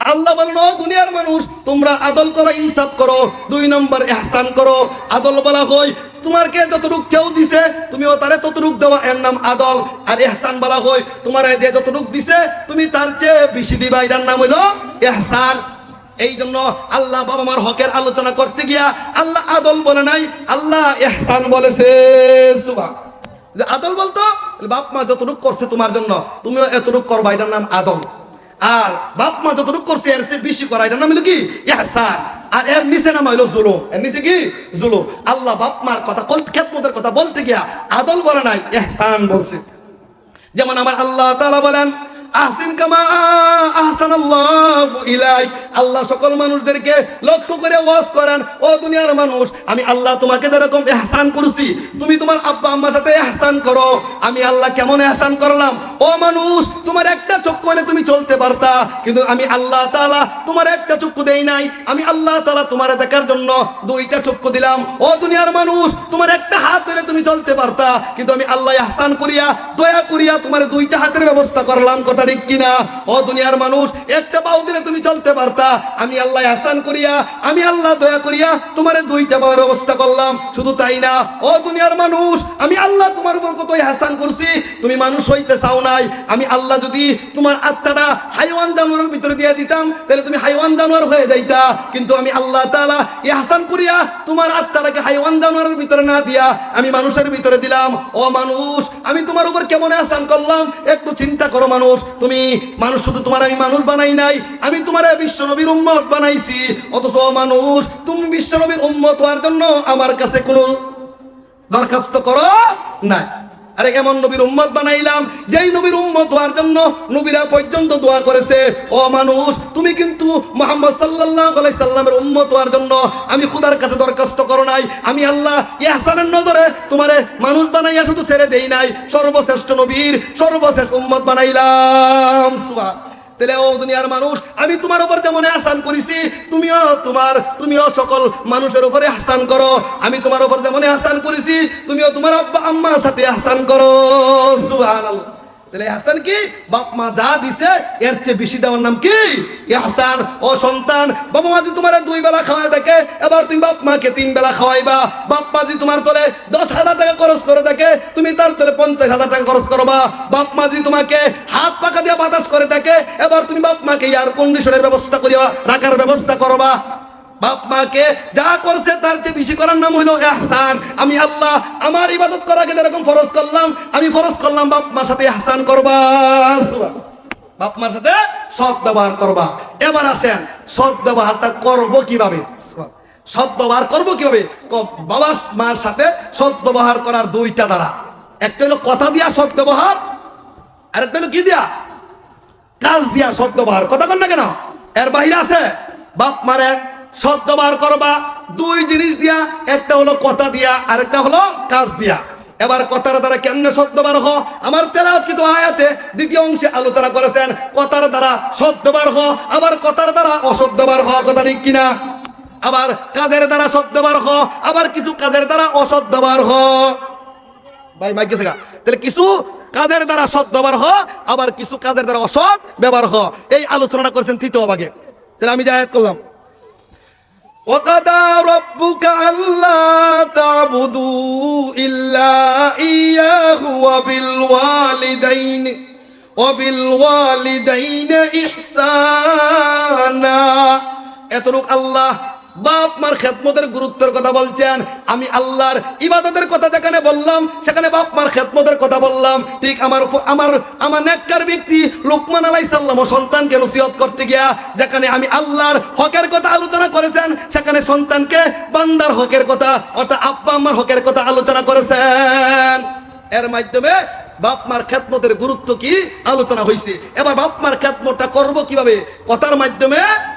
আল্লাহ বলেন দুনিয়ার মানুষ, তোমরা আদল করো, ইনসাফ করো। দুই নম্বর এহসান করো। আদল বলা হয় তোমারকে যতটুক কেউ দিছে, তুমিও তারে ততটুক দেওয়া এর নাম আদল। আর এহসান বলা হয়, তোমার যে যতটুক দিছে, তুমি তার চেয়ে বেশি দিবা। এটার নাম হইল এহসান এই জন্য আল্লাহ বাবা মার হকের আলোচনা করতে গিয়া আল্লাহ আদল বলে নাই, আল্লাহ এহসান বলেছে যে আদল বলতো বাপ মা যতটুক করছে তোমার জন্য, তুমিও এতটুক করবা। এটার নাম আদল। আর বাপ মা যতটুক করছে, এর চেয়ে বেশি করা, এটার নাম হলো কি? ইহসান। আর এর নিচে নাম হইল জুলুম। এর নিচে কি? জুলুম। আল্লাহ বাপ মার কথা খেতমতের কথা বলতে গিয়া আদল বলে নাই, ইহসান বলছে। যেমন আমার আল্লাহ তাআলা বলেন, আহসিন কামা আহসান আল্লাহ ইলাই আল্লাহ সকল মানুষদেরকে লক্ষ্য করে ওয়াজ করেন, ও দুনিয়ার মানুষ, আমি আল্লাহ তোমাকে যেরকম এহসান করছি, তুমি তোমার আব্বা আম্মার সাথে এহসান করো। আমি আল্লাহ কেমন এহসান করলাম? ও মানুষ, তোমার একটা চক্ষু হলে তুমি চলতে পারতা, কিন্তু আমি আল্লাহ তাআলা তোমার একটা চক্ষু দেই নাই। আমি আল্লাহ তাআলা তোমার দেখার জন্য দুইটা চক্ষু দিলাম। ও দুনিয়ার মানুষ, তোমার একটা হাত ধরে তুমি চলতে পারতা, কিন্তু আমি আল্লাহ এহসান করিয়া, দয়া করিয়া তোমার দুইটা হাতের ব্যবস্থা করলাম, কথা ঠিক কিনা? ও দুনিয়ার মানুষ, একটা পাও দিলে তুমি চলতে পারতা, আমি আল্লাহ এহসান করিয়া, আমি আল্লাহ দয়া করিয়া তোমার দুইটা পাওয়ার ব্যবস্থা করলাম, শুধু তাই না, ও দুনিয়ার মানুষ, আমি আল্লাহ তোমার উপর কত এহসান করছি, তুমি মানুষ হইতে চাও নাই, আমি আল্লাহ যদি তোমার আত্মাটা হাইওয়ান জানোয়ারের ভিতরে দিয়ে দিতাম, তাহলে তুমি হাইওয়ান জানোয়ার হয়ে যাইতা। কিন্তু আমি আল্লাহ তাআলা এহসান করিয়া তোমার আত্মাটাকে হাইওয়ান জানোয়ারের ভিতরে না দিয়া আমি মানুষের ভিতরে দিলাম। ও মানুষ, আমি তোমার উপর কেমন এহসান করলাম? একটু চিন্তা করো মানুষ, তুমি মানুষ, শুধু তোমার আমি মানুষ বানাই নাই, আমি তোমার বিশ্ব নবীর উম্মত বানাইছি। অথচ ও মানুষ, তুমি বিশ্ব নবীর উম্মত হওয়ার জন্য আমার কাছে কোনো দরখাস্ত করো না আরে কেমন নবীর উম্মত বানাইলাম? যেই নবীর উম্মত হওয়ার জন্য নবীরা পর্যন্ত দোয়া করেছে, ও মানুষ, তুমি কিন্তু মোহাম্মদ সাল্লাহ সাল্লামের উম্মত হওয়ার জন্য আমি খুদার কাছে দরখাস্ত করো নাই। আমি আল্লাহ ইহসানের নজরে তোমারে মানুষ বানাইয়া শুধু ছেড়ে দেই নাই। সর্বশ্রেষ্ঠ নবীর সর্বশ্রেষ্ঠ উম্মত বানাইলাম। সুবহান। তাহলে ও দুনিয়ার মানুষ, আমি তোমার উপর যেমন আহসান করেছি, তুমিও তোমার, তুমিও সকল মানুষের উপরে আহসান করো। আমি তোমার উপর যেমন আহসান করেছি, তুমিও তোমার আব্বা আম্মার সাথে আহসান করো। সুবহানাল্লাহ। হাসান কি? বাপ মা যা দিছে, এর চেয়ে বেশি দেওয়ার নাম কি? হাসান, ও সন্তান, বাবা মা যদি তোমার দুই বেলা খাওয়াই থাকে এবার তুমি বাপ মাকে তিন বেলা খাওয়াইবা। বাপ মা যদি তোমার তলে দশ হাজার টাকা খরচ করে থাকে তুমি তার তলে পঞ্চাশ হাজার টাকা খরচ করবা। বাপ মা যদি তোমাকে হাত পাকা দিয়ে বাতাস করে থাকে এবার তুমি বাপ মাকে এয়ার কন্ডিশনের ব্যবস্থা করিবা রাখার ব্যবস্থা করবা। বাপ মাকে যা করছে তার চেয়ে বেশি করার নাম হইল এহসান। আমি আল্লাহ আমার ইবাদত করাকে যেরকম ফরজ করলাম, আমি ফরজ করলাম বাপ মার সাথে এহসান করবা। বাপ মার সাথে সৎ ব্যবহার করবা। এবার আসেন, সৎ ব্যবহারটা করব কীভাবে? সৎ ব্যবহার করব কীভাবে? বাবা মার সাথে সৎ ব্যবহার করার দুইটা দ্বারা। একটা হলো কথা দিয়া সৎ ব্যবহার, আরেকটা হলো কি দিয়া? কাজ দিয়া সৎ ব্যবহার। কথা কন না কেন? এর বাহিরে আছে বাপ মারে ব্যবহার করবা, দুই জিনিস দিয়া, একটা হলো কথা দিয়া, আরেকটা হলো কাজ দিয়া। এবার কথার দ্বারা কেমনে ব্যবহার হ আমার তেলাওয়াত কিন্তু আয়াতে দ্বিতীয় অংশে আলোচনা করেছেন, কথার দ্বারা ব্যবহার হ আবার কথার দ্বারা অসৎ ব্যবহার হ কথা ঠিক কিনা? আবার কাজের দ্বারা ব্যবহার হ আবার কিছু কাজের দ্বারা অসৎ ব্যবহার হ ভাই মাইক গা। তাহলে কিছু কাজের দ্বারা সৎ ব্যবহার হ আবার কিছু কাজের দ্বারা অসৎ ব্যবহার হ এই আলোচনাটা করেছেন তৃতীয় ভাগে। তাহলে আমি জায়াত করলাম وقضى ربك ألا تعبدوا إلا إياه وبالوالدين وبالوالدين إحسانا এতটুক আল্লাহ বাপ মার খেদমতের গুরুত্বের কথা বলছেন। আমি আল্লাহর ইবাদতের কথা যেখানে বললাম, সেখানে বাপ মার খেদমতের কথা বললাম। ঠিক আমার আমার আমার নেককার ব্যক্তি লোকমান আলাই সাল্লাম সন্তানকে নসিহত করতে গিয়া, যেখানে আমি আল্লাহর হকের কথা আলোচনা করেছেন, সেখানে সন্তানকে বান্দার হকের কথা অর্থাৎ আব্বা আম্মার হকের কথা আলোচনা করেছেন। এর মাধ্যমে বাপ মার খেদমতের গুরুত্ব কি? আলোচনা হয়েছে এবার বাপ মার খেদমতটা করব কীভাবে? কথার মাধ্যমে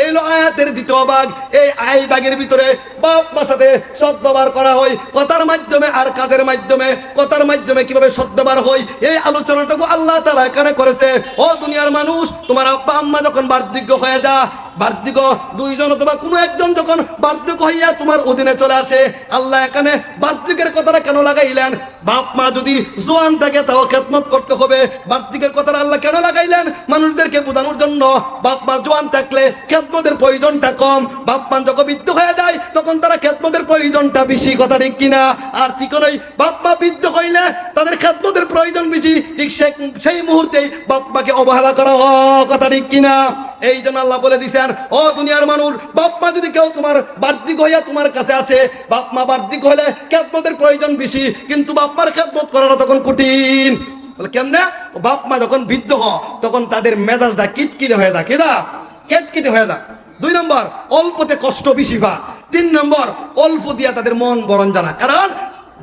এই আয়াতের দ্বিতীয় ভাগ, এই আই ভাগের ভিতরে বাপ সাথে সদ্ব্যবহার করা হয়। কথার মাধ্যমে আর কাজের মাধ্যমে, কথার মাধ্যমে কীভাবে সদ্ব্যবহার হয়, এই আলোচনাটুকু আল্লাহ তালা এখানে করেছে। ও দুনিয়ার মানুষ, তোমার আব্বা আম্মা যখন বার্ধক্য হয়ে যা বার্ধক্য দুইজন অথবা কোনো একজন যখন হইয়া তোমার অধীনে চলে আসে, আল্লাহ এখানে কথাটা কেন লাগাইলেন? বাপ, মা যদি জোয়ান থাকে তাও করতে হবে। কথাটা আল্লাহ কেন লাগাইলেন? মানুষদেরকে বোঝানোর জন্য। বাপ, মা জোয়ান থাকলে খেদমতের প্রয়োজনটা কম। বাপ, মা যখন বৃদ্ধ হয়ে যায়, তখন তারা খেদমতের প্রয়োজনটা বেশি, কথা ঠিক কিনা? আর ঠিক নয়, বাপ, মা বৃদ্ধ হইলে তাদের খেদমতের প্রয়োজন বেশি। ঠিক সেই মুহূর্তেই বাপ, মাকে অবহেলা করা কথা ঠিক কিনা? এই জন্য আল্লাহ বলে দিছেন, ও দুনিয়ার মানুষ, বাপ মা যদি কেউ তোমার বার্ধিক হইয়া তোমার কাছে আসে, বাপ মা বার্ধিক হলে খেদমতের প্রয়োজন বেশি, কিন্তু বাপ মার খেদমত করাটা তখন কঠিন। বলে, কেমনে? বাপ মা যখন বৃদ্ধ হ তখন তাদের মেজাজটা কিটকিটে হয়ে থাকে না কেটকিটে হয়ে যায়। দুই নম্বর, অল্পতে কষ্ট বেশি পা তিন নম্বর, অল্প দিয়া তাদের মন বরণ জানা কারণ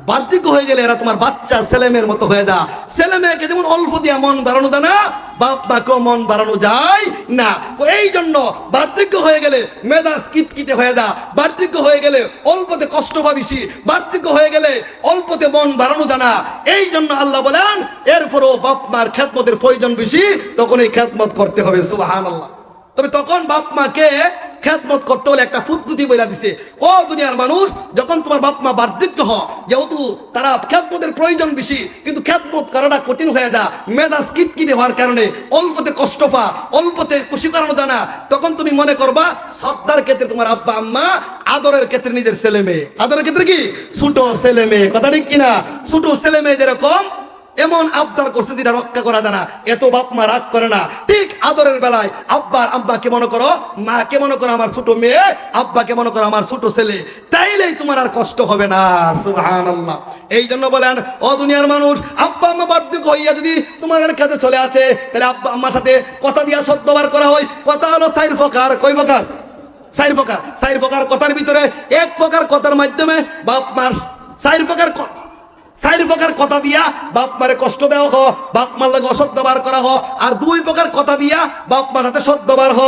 বার্ধক্য হয়ে গেলে এরা তোমার বাচ্চা ছেলেমেয়ের মতো হয়ে যা ছেলে মেয়েকে যেমন অল্প দিয়া মন বাড়ানো যায় না বাপ মাকেও মন বাড়ানো যায় না। এই জন্য বার্ধক্য হয়ে গেলে মেজাজ কিটকিটে হয়ে যা বার্ধক্য হয়ে গেলে অল্পতে কষ্ট পা বেশি। বার্ধক্য হয়ে গেলে অল্পতে মন বাড়ানো জানা এই জন্য আল্লাহ বলেন, এরপরও বাপ মার খ্যাতমতের প্রয়োজন বেশি, তখন এই খ্যাতমত করতে হবে। সুবাহান আল্লাহ তবে তখন বাপ মাকে খেদমত করতে হলে একটা পদ্ধতি বইলা দিছে। ও দুনিয়ার মানুষ, যখন তোমার বাপ মা বার্ধক্য হ যেহেতু তারা খেদমতের প্রয়োজন বেশি, কিন্তু খেদমত করাটা কঠিন হয়ে যা মেজাজ কিটকিটে হওয়ার কারণে অল্পতে কষ্ট পা অল্পতে খুশি করানো জানা তখন তুমি মনে করবা সত্তার ক্ষেত্রে তোমার আব্বা, আম্মা, আদরের ক্ষেত্রে নিজের ছেলে মেয়ে। আদরের ক্ষেত্রে কি? ছোট ছেলে মেয়ে। কথা ঠিক কিনা? ছোট ছেলে মেয়ে যেরকম এমন আবদার করছে যেটা রক্ষা করা যায় না। এত বাপ মা রাগ করে না। ঠিক আদরের বেলায় আব্বার আব্বাকে মনে করো, মাকে মনে করো আমার ছোট মেয়ে, আব্বাকে মনে করো আমার ছোট ছেলে। তাইলেই তোমার আর কষ্ট হবে না। সুবহানাল্লাহ। এই জন্য বলেন, ও দুনিয়ার মানুষ, আব্বা আম্মা বার্ধক্য হইয়া যদি তোমাদের কাছে চলে আসে, তাহলে আব্বা আম্মার সাথে কথা দিয়া সদ্যবার করা হয়। কথা হলো সাইর ফকার কই ফকার সাইর প্রকার। সাইর প্রকার কথার ভিতরে এক প্রকার কথার মাধ্যমে বাপ মার সাইর চার প্রকার কথা দিয়া বাপ মারে কষ্ট দেওয়া হ, বাপ মার লাগে অসৎ বার করা হ, আর দুই প্রকার কথা দিয়া বাপ মার হাতে সদ্যবার হ,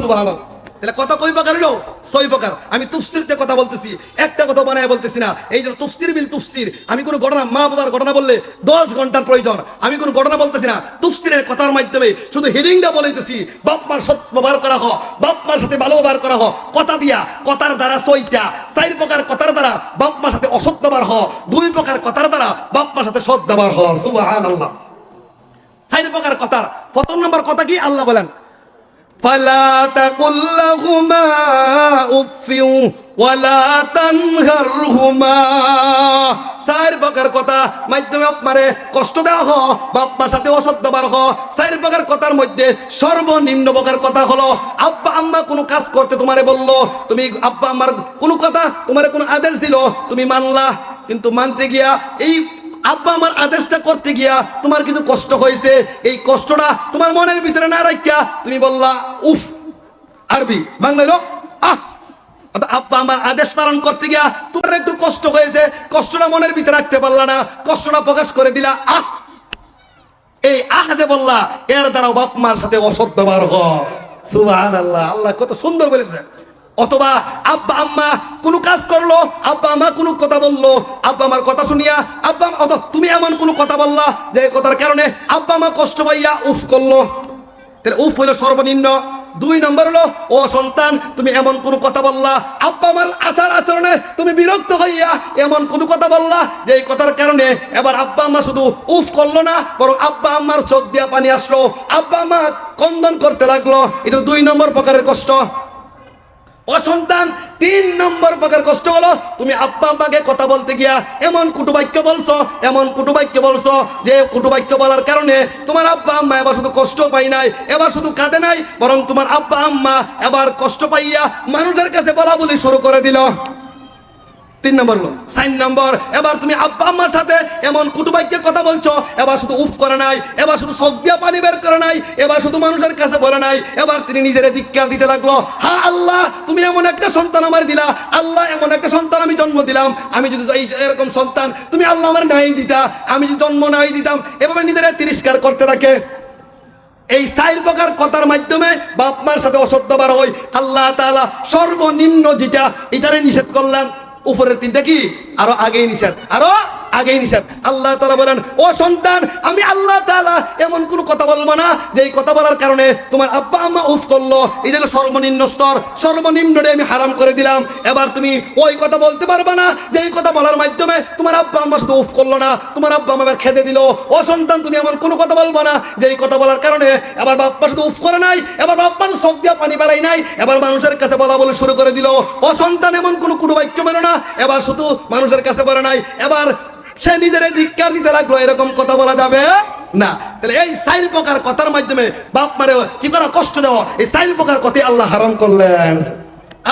সুবহানাল্লাহ। তাহলে কথা কই প্রকার হলো ছয় প্রকার আমি তুফসিরতে কথা বলতেছি, একটা কথা বানায় বলতেছি না। এই জন্য তুফসির বিল তুফসির, আমি কোনো ঘটনা মা বাবার ঘটনা বললে দশ ঘণ্টার প্রয়োজন। আমি কোনো ঘটনা বলতেছি না, তুফসিরের কথার মাধ্যমে শুধু হেডিংটা বলাইতেছি, বাপ মার সত্য ব্যবহার করা হ বাপ মার সাথে ভালো ব্যবহার করা হ কথা দিয়া কথার দ্বারা ছয়টা চার প্রকার কথার দ্বারা বাপ মার সাথে অসৎ ব্যবহার হ দুই প্রকার কথার দ্বারা বাপ মার সাথে সৎ ব্যবহার হ সুবহানাল্লাহ। চার প্রকার কথার, প্রথম নম্বর কথা কি? আল্লাহ বলেন فلا تقل لهما اف ولا تنهرهما চার প্রকার কথা মাধ্যমে আপনারে কষ্ট দেওয়া হ বাপ্পার সাথে অসত্য বার হ চার প্রকার কথার মধ্যে সর্বনিম্ন প্রকার কথা হলো আব্বা আম্মা কোনো কাজ করতে তোমারে বললো তুমি আব্বা আম্মার কোনো কথা তোমারে কোনো আদেশ দিল তুমি মানলা কিন্তু মানতে গিয়া এই আব্বা আমার আদেশটা করতে গিয়া তোমার কিছু কষ্ট হয়েছে। এই কষ্টটা তোমার মনের ভিতরে না রাখিয়া তুমি বললা, উফ, আরবি বাংলা আহ! আব্বা আমার আদেশ পালন করতে গিয়া তোমার একটু কষ্ট হয়েছে, কষ্টটা মনের ভিতরে রাখতে পারলা না, কষ্টটা প্রকাশ করে দিলা, আহ! এই আহ যে বললা, এর দ্বারাও বাপ মার সাথে অসৎ ব্যবহার হ আল্লাহ আল্লাহ কত সুন্দর বলেছে অথবা আব্বা, আম্মা কোনো কাজ করল, আব্বা, আম্মা কোনো কথা বলল, আব্বা আমার কথা শুনিয়া, আব্বা অথবা তুমি এমন কোনো কথা বললা যে কথার কারণে আব্বা আমা কষ্ট পাইয়া উফ করল। তাহলে উফ হইল সর্বনিম্ন। দুই নম্বর হলো, ও সন্তান, তুমি এমন কোনো কথা বললা, আব্বা আমার আচার আচরণে তুমি বিরক্ত হইয়া এমন কোনো কথা বললা যে এই কথার কারণে এবার আব্বা, আম্মা শুধু উফ করল না, বরং আব্বা, আম্মার চোখ দিয়া পানি আসলো। আব্বা, আম্মা কন্দন করতে লাগল। এটা দুই নম্বর প্রকারের কষ্ট। ও সন্তান, তিন নম্বর প্রকার কষ্ট হলো, তুমি আব্বা আম্মাকে কথা বলতে গিয়া এমন কুটুবাক্য বলছো, এমন কুটুবাক্য বলছো যে কুটুবাক্য বলার কারণে তোমার আব্বা আম্মা এবার শুধু কষ্ট পাই নাই, এবার শুধু কাঁদে নাই, বরং তোমার আব্বা আম্মা এবার কষ্ট পাইয়া মানুষের কাছে বলা বলি শুরু করে দিল। তিন নম্বর হলো, সাইন নম্বর, এবার তুমি আব্বা আম্মার সাথে এমন কুটুবাক্যে কথা বলছো, এবার শুধু উফ করে নাই, এবার শুধু সব দিয়া পানি বের করে নাই, এবার শুধু মানুষের কাছে বলে নাই, এবার তিনি নিজের ধিক্কার দিতে লাগল। হা আল্লাহ, তুমি এমন একটা সন্তান আমার দিলা, আল্লাহ এমন একটা সন্তান আমি জন্ম দিলাম, আমি যদি এরকম সন্তান, তুমি আল্লাহ আমার নাই দিতা, আমি যদি জন্ম নাই দিতাম, এভাবে নিজেরা তিরস্কার করতে থাকে। এই চার প্রকার কথার মাধ্যমে বাপ মার সাথে অসৎ হয়, আল্লাহ তাআলা সর্বনিম্ন যেটা, এটারে নিষেধ করলেন। উপরের তিনটা কি? আরও আগেই নিষেধ। আরও আগেই নিষেধ। আল্লাহ তাআলা বলেন, ও সন্তান, আমি আল্লাহ তাআলা এমন কোনো কথা বলব না, যে এই কথা বলার কারণে তোমার আব্বা আম্মা উফ করল। এটা সর্বনিম্ন স্তর। সর্বনিম্নটা আমি হারাম করে দিলাম। এবার তুমি ওই কথা বলতে পারবে না, যে এই কথা বলার মাধ্যমে তোমার আব্বা আম্মা শুধু উফ করল না, তোমার আব্বা আম্মা এবার খেতে দিল। ও সন্তান, তুমি এমন কোনো কথা বলব না, যে এই কথা বলার কারণে এবার বাপ্পা শুধু উফ করে নাই, এবার বাপ্পার চোখ দিয়া পানি বেড়াই নাই, এবার মানুষের কাছে বলা বলে শুরু করে দিল। ও সন্তান, এমন কোনো কোনো বাক্য বেরো না, এবার শুধু মানুষের কাছে বলে নাই, এবার সে নিজের ধিকার দিতে লাগল, এরকম কথা বলা যাবে? না। তাহলে এই সাইল প্রকার কথার মাধ্যমে বাপ মারে কি করা কষ্ট দেওয়া? এই সাইল প্রকার কথা আল্লাহ হারাম করলেন।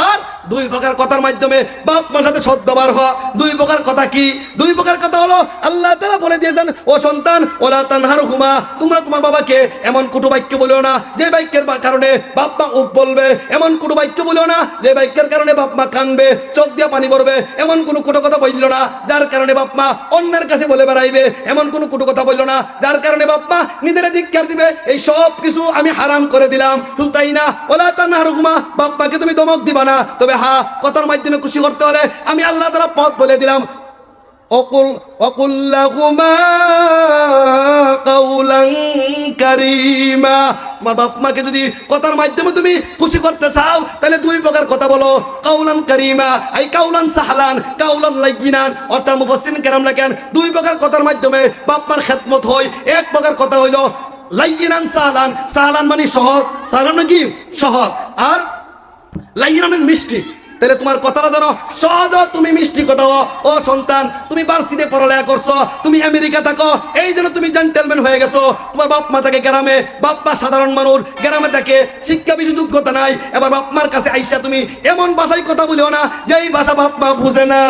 আর দুই প্রকার কথার মাধ্যমে বাপ মার সাথে সদ্যবার হওয়া। দুই প্রকার কথা কি? দুই প্রকার কথা হলো, আল্লাহ তারা বলে দিয়েছেন, ও সন্তান, ওলা তানহার হুমা তোমরা তোমার বাবাকে এমন কুটু বাক্য বলিও না, যে বাক্যের কারণে বাপ মা উপ বলবে, এমন কুটু বাক্য বলিও না, যে বাক্যের কারণে বাপ মা কানবে, চোখ দিয়ে পানি পড়বে এমন কোনো কুটো কথা বলল না, যার কারণে বাপ মা অন্যের কাছে বলে বেড়াইবে, এমন কোনো কুটো কথা বলল না, যার কারণে বাপ মা নিজের ধিক্কার দিবে, এই সব কিছু আমি হারাম করে দিলাম, শুধু তাই না, ওলা তানহার হুমা বাপ মাকে তুমি দমক দিবা না, তবে হা কথার মাধ্যমে খুশি করতে হলে আমি আল্লাহ তালা পথ বলে দিলাম। অকুল অকুল লাহুমা কাউলান কারিমা। তোমার বাপ মাকে যদি কথার মাধ্যমে তুমি খুশি করতে চাও, তাহলে দুই প্রকার কথা বলো। কাউলান কারিমা এই কাউলান সাহলান, কাউলান লাইগিনান, অর্থাৎ মুফাসসিরিন কেরাম লেখেন। দুই প্রকার কথার মাধ্যমে বাপ মার খেদমত এক প্রকার কথা হইল, লাইগিনান সাহলান। সাহলান মানে সহজ, সাহলান মানে কি? সহজ। আর লাইনানের মিষ্টি। তাহলে তোমার কথাটা জানো সহজ, তুমি মিষ্টি কথা। ও সন্তান, তুমি বার্সিতে পড়ালেখা করছ, তুমি আমেরিকা থাকো, এই জন্য তুমি জেন্টেলম্যান হয়ে গেছো। তোমার বাপ মা থাকে গ্রামে, বাপ মা সাধারণ মানুষ, গ্রামে থাকে, শিক্ষা বেশি যোগ্যতা নাই। এবার বাপ মার কাছে আইসা তুমি এমন ভাষায় কথা বলিও না, যে এই ভাষা বাপ মা বুঝে না।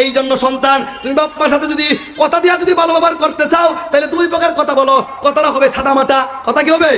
এই জন্য সন্তান, তুমি বাপ মার সাথে যদি কথা দিয়া যদি ভালো ব্যবহার করতে চাও, তাহলে দুই প্রকার কথা বলো। কথাটা হবে সাদামাটা। কথা কি হবে?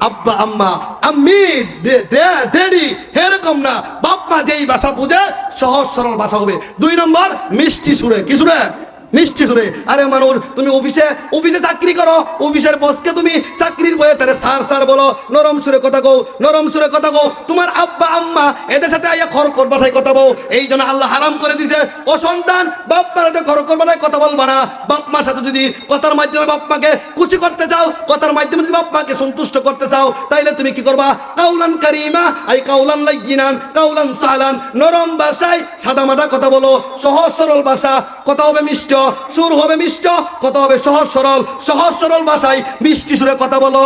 আব্বা, আম্মা, আম্মি ডে- ডে- ড্যাডি এরকম না। বাপ্পা যেই ভাষা বুঝে, সহজ, সরল ভাষা হবে। দুই নম্বর, মিষ্টি সুরে। কি সুরে? মিষ্টি সুরে। আরে মানুষ, তুমি অফিসে অফিসে চাকরি করো, অফিসের বসকে তুমি চাকরির বয়ে তারে সার সার বলো, নরম সুরে কথা কও, নরম সুরে কথা কও। তোমার আব্বা, আম্মা, এদের সাথে আইয়া খরকর ভাষায় কথা বউ এই জন্য আল্লাহ হারাম করে দিছে। ও সন্তান, বাপ, মার সাথে খরকর ভাষায় কথা বলবা না। বাপ মার সাথে যদি কথার মাধ্যমে বাপ মাকে খুশি করতে চাও, কথার মাধ্যমে যদি বাপ মাকে সন্তুষ্ট করতে চাও, তাইলে তুমি কি করবা? কাউলান কারিমা, আই কাউলান লাইগিনান, কাউলান সালান, নরম ভাষায় সাদামাটা কথা বলো, সহজ সরল ভাষা, কথা হবে মিষ্ট, সুর হবে মিষ্ট, কথা হবে সহজ সরল সহজ সরল ভাষায় মিষ্টি সুরে কথা বলো,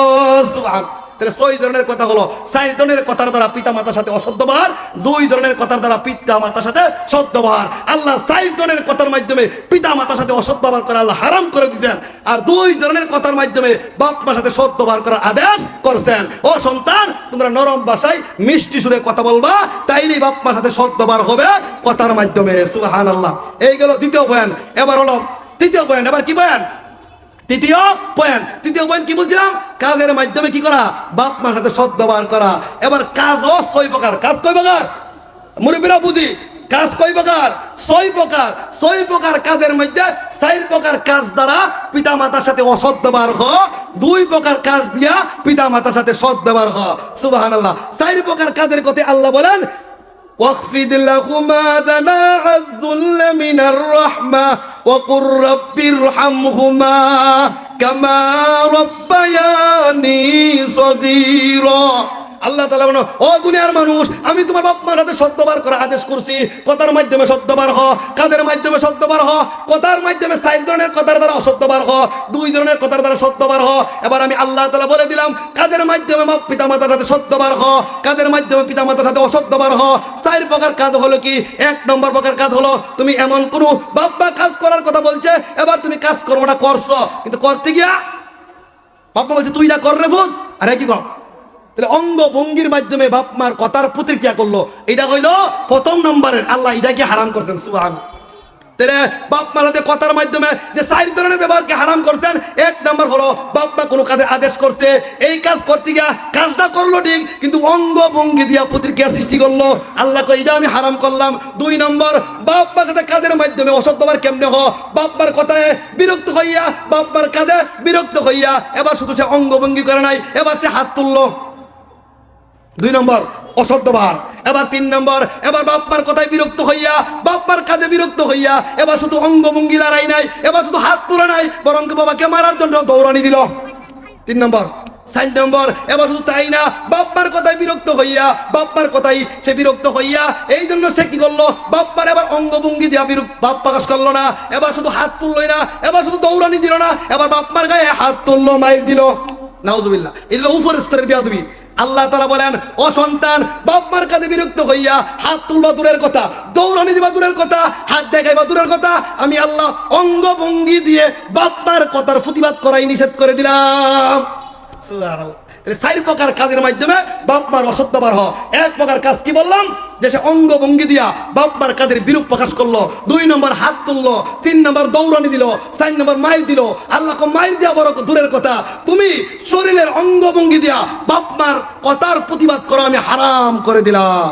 সুবহান। তাহলে ছয় ধরনের কথা হলো। চার ধরনের কথার দ্বারা পিতা মাতার সাথে অসৎ ব্যবহার, দুই ধরনের কথার দ্বারা পিতা মাতার সাথে সৎ ব্যবহার। আল্লাহ চার ধরনের কথার মাধ্যমে পিতা মাতার সাথে অসৎ ব্যবহার করা আল্লাহ হারাম করে দিতেন। আর দুই ধরনের কথার মাধ্যমে বাপ মার সাথে সৎ ব্যবহার করার আদেশ করছেন। ও সন্তান, তোমরা নরম ভাষায় মিষ্টি সুরে কথা বলবা, তাইলেই বাপ মার সাথে সৎ ব্যবহার হবে কথার মাধ্যমে। সুহান আল্লাহ এই গেল দ্বিতীয় বয়ান। এবার হলো তৃতীয় বয়ান। এবার কি বয়ান? তৃতীয় পয়েন্ট তৃতীয় পয়েন্ট কি বলছিলাম কাজের মাধ্যমে কি করা বাপ মার সাথে সৎ ব্যবহার করা এবার কাজও ছয় প্রকার কাজ কয় প্রকার মুরব্বীরা বুঝি কাজ কয় প্রকার ছয় প্রকার ছয় প্রকার কাজের মধ্যে চার প্রকার কাজ দ্বারা পিতা মাতার সাথে অসৎ ব্যবহার হ দুই প্রকার কাজ দিয়া পিতা মাতার সাথে সৎ ব্যবহার হ সুবাহান আল্লাহ চার প্রকার কাজের কথা আল্লাহ বলেন واخفض لهما جناح الذل من الرحمة وقل رب ارحمهما كما ربياني صغيرا. আল্লাহ তালা বলো, ও দুনিয়ার মানুষ, আমি তোমার বাপ মার হাতে সত্যবার করা আদেশ করছি। কথার মাধ্যমে সত্যবার হ কাদের মাধ্যমে সত্যবার হ, কথার মাধ্যমে চার ধরনের কথার দ্বারা অসত্যবার হ, দুই ধরনের কথার দ্বারা সত্যবার হ। এবার আমি আল্লাহ তালা বলে দিলাম কাদের মাধ্যমে বাপ পিতা মাতার সাথে সত্যবার হ কাদের মাধ্যমে পিতা মাতার সাথে অসত্যবার হ। চার প্রকার কাজ হলো কি? এক নম্বর প্রকার কাজ হলো, তুমি এমন কোনো বাপ মা কাজ করার কথা বলছে, এবার তুমি কাজ কর্মটা করছ। কিন্তু করতে গিয়া বাপ্পা বলছে, তুই না কর রে ভূত। আরে কি কর? অঙ্গ ভঙ্গির মাধ্যমে বাপ মার কথার প্রতিক্রিয়া করল। এটা হইল প্রথম নম্বরের আল্লাহ এটাকে হারাম করছেন সুহান বাপ মারাতে কথার মাধ্যমে যে ধরনের ব্যবহারকে হারাম করছেন, এক নাম্বার হলো বাপ মা কোনো কাজের আদেশ করছে, এই কাজ করতে গিয়া কাজটা করল ঠিক, কিন্তু অঙ্গ ভঙ্গি দিয়া প্রতিক্রিয়া সৃষ্টি করল। আল্লাহ এটা আমি হারাম করলাম। দুই নম্বর, বাপ সাথে কাজের মাধ্যমে অসৎ ব্যবহার কেমনে হ বাপ কথায় বিরক্ত হইয়া, বাপ মার কাজে বিরক্ত হইয়া, এবার শুধু সে অঙ্গ ভঙ্গি করে নাই, এবার সে হাত তুললো। দুই নম্বর অসত্যবার এবার তিন নম্বর, এবার বাপ্পার কথায় বিরক্ত হইয়া, বাপ্পার কাজে বিরক্ত হইয়া, এবার শুধু অঙ্গভঙ্গি লড়াই নাই, এবার শুধু হাত তুলে নাই, বরং বাবাকে মারার জন্য দৌড়ানি দিল। তিন নম্বর, চার নম্বর, এবার শুধু তাই না, বাপ্পার কথায় বিরক্ত হইয়া, বাপ্পার কথাই সে বিরক্ত হইয়া, এই জন্য সে কি করল? বাপ্পার এবার অঙ্গভঙ্গি দিয়া বিরূপ বাপ প্রকাশ করল না, এবার শুধু হাত তুললোই না, এবার শুধু দৌড়ানি দিল না, এবার বাপ্পার গায়ে হাত তুললো, মাইল দিল। নাউজুবিল্লাহ এগুলো উপর স্তরের বিয়াদবি। আল্লাহ তালা বলেন, ও সন্তান বাপমার কাছে বিরক্ত হইয়া হাত তুলবা দূরের কথা, দৌড়ানি দিবা দূরের কথা, হাত দেখাইবা দূরের কথা, আমি আল্লাহ অঙ্গভঙ্গি দিয়ে বাপমার কথার প্রতিবাদ করাই নিষেধ করে দিলাম। তাহলে চার প্রকার কাজের মাধ্যমে বাপমার অসত্যবার হ। এক প্রকার কাজ কি বললাম? যে সে অঙ্গভঙ্গি দিয়া বাপমার কাজের বিরূপ প্রকাশ করল, দুই নম্বর হাত তুললো, তিন নম্বর দৌড়ানি দিল, চার নম্বর মাইল দিল। আল্লাহ মাইল দিয়া বড় দূরের কথা। তুমি শরীরের অঙ্গ ভঙ্গি দিয়া বাপমার কথার প্রতিবাদ করো, আমি হারাম করে দিলাম।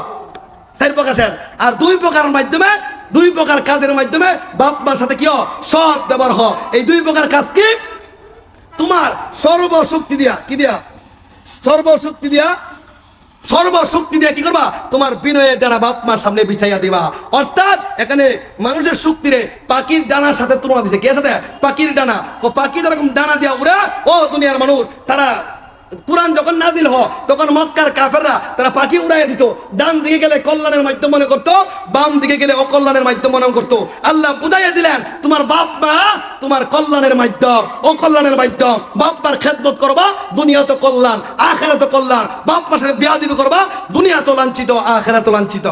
চার প্রকার স্যার আর দুই প্রকারের মাধ্যমে, দুই প্রকার কাজের মাধ্যমে বাপমার সাথে কি সৎ ব্যবহার হ। এই দুই প্রকার কাজ কি? তোমার সর্বশক্তি দিয়া, কি দিয়া? সর্বশক্তি দিয়া, সর্বশক্তি দিয়ে কি করবা? তোমার বিনয়ের ডানা বাপ মার সামনে বিছাইয়া দিবা। অর্থাৎ এখানে মানুষের শক্তি রে পাখির ডানার সাথে তুলনা দিছে। কে সাথে পাখির ডানা। ও পাখি যেরকম ডানা দিয়া উড়া, ও দুনিয়ার মানুষ, তারা কোরআন যখন নাজিল হ তখন মক্কার কাফেররা তারা পাখি উড়াইয়া দিত। ডান দিকে গেলে কল্যাণের মাধ্যম মনে করতো, বাম দিকে গেলে অকল্যাণের মাধ্যম মনে করতো। আল্লাহ বুঝাইয়া দিলেন, তোমার বাপ মা তোমার কল্যাণের মাধ্যম, অকল্যাণের মাধ্যম। বাপ মার খেদমত করবা, দুনিয়া তো কল্যাণ আখেরা তো কল্যাণ। বাপ মার সাথে বিয়া দিবি করবা, দুনিয়া তো লাঞ্ছিত আখেরা তো লাঞ্ছিত।